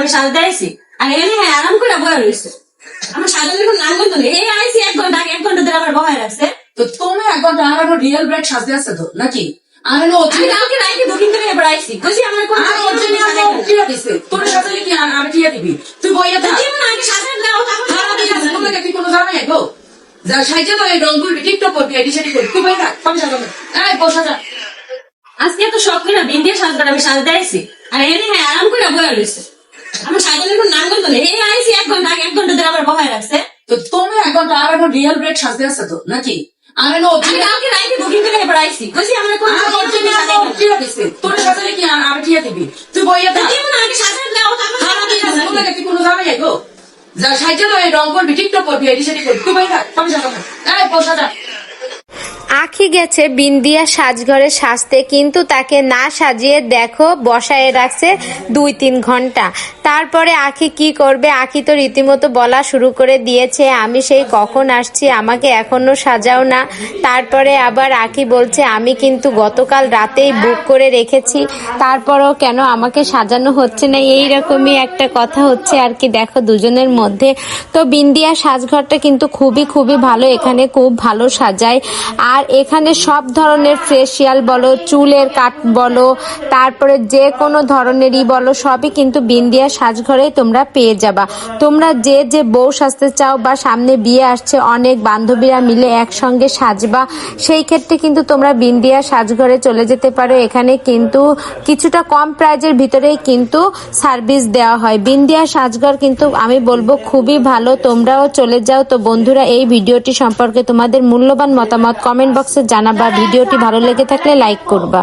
আমি সাজতে আইছি। আর এনে হ্যাঁ আরাম করে বয়ে রয়েছে। আমার সাজানোর কোনো নাম না এই আইছি এক ঘণ্টা এক ঘণ্টা ধরে আমার বহায় রাখছে। তো তুমি এক ঘণ্টা আর রিয়েল ব্রেড সাজতে আছে তো নাকি? আমি না আমি কালকে রাইতে বুকিং করে এবার আইছি। কইছি আমার কোন আর অরিজিনাল টিয়া দিছে তোর সাজালে কি আর আমি টিয়া দিবি? তুই বইয়া থাক। জীবন আগে সাজান দাও তারপর সারা দিন আছে তোর লাগে কোনো জানা নাই গো? যা সাইজে তো এই রং টিকটক করবি এডি সেটি করবি। তুই বইয়া থাক আমি। সাজাবো এই বসা যা। আজকে এত শখ করে দিয়ে সাজবার আমি সাজতে আইছি। আর এনে হ্যাঁ আরাম করে বয়ে রয়েছে। আমার সাজানোর কোনো নাম বলতো না এই আইছি এক ঘণ্টা আগে এক ঘণ্টা ধরে আমার বহায় রাখছে। তো তুমি এক ঘণ্টা আর রিয়েল ব্রেড সাজতে আছে তো নাকি? আমি না আমি কালকে রাইতে বুকিং করে এবার আইছি কইছি আমার কোন আর অরিজিনাল টিয়া দিছে তোর সাজালে কি আর আমি দিবি? তুই বইয়া থাক। জীবন আগে সাজান দাও তারপর সারা দিন আছে তোর লাগে কোনো জানা নাই গো যা সাইজে তো এই রং করবি টিকটক করবি এডি সেটি করবি। তুই বইয়া থাক আমি সাজাবো। এই বসা যা আখি গেছে বিন্দিয়া সাজঘরে সাজতে কিন্তু তাকে না সাজিয়ে দেখো বসায় রাখছে দুই তিন ঘণ্টা। তারপরে আখি কি করবে? আখি তো রীতিমতো বলা শুরু করে দিয়েছে, আমি সেই কখন আসছি? আমাকে এখনও সাজাও না। তারপরে আবার আখি বলছে, আমি কিন্তু গতকাল রাতেই বুক করে রেখেছি। তারপরও কেন আমাকে সাজানো হচ্ছে না? এই রকমই একটা কথা হচ্ছে আর কি, দেখো দুজনের মধ্যে। তো বিন্দিয়া সাজঘরটা কিন্তু খুবই খুবই ভালো, এখানে খুব ভালো সাজায়। আর এখানে সব ধরনের ফেসিয়াল বলো, চুলের কাট বলো, তারপরে যে কোনো ধরনেরই বলো, সবই কিন্তু বিন্দিয়া সাজঘরেই তোমরা পেয়ে যাবা। তোমরা যে যে বউ সাজতে চাও বা সামনে বিয়ে আসছে, অনেক বান্ধবীরা মিলে একসঙ্গে সাজবা। সেই ক্ষেত্রে কিন্তু তোমরা বিন্দিয়া সাজঘরে চলে যেতে পারো। এখানে কিন্তু কিছুটা কম প্রাইজের ভিতরেই কিন্তু সার্ভিস দেওয়া হয়। বিন্দিয়া সাজঘর কিন্তু আমি বলব খুবই ভালো। তোমরাও চলে যাও। তো বন্ধুরা, এই ভিডিওটি সম্পর্কে তোমাদের মূল্যবান মতামত কমেন্ট বক্সে জানাবা। ভিডিওটি ভালো লেগে থাকলে লাইক করবা।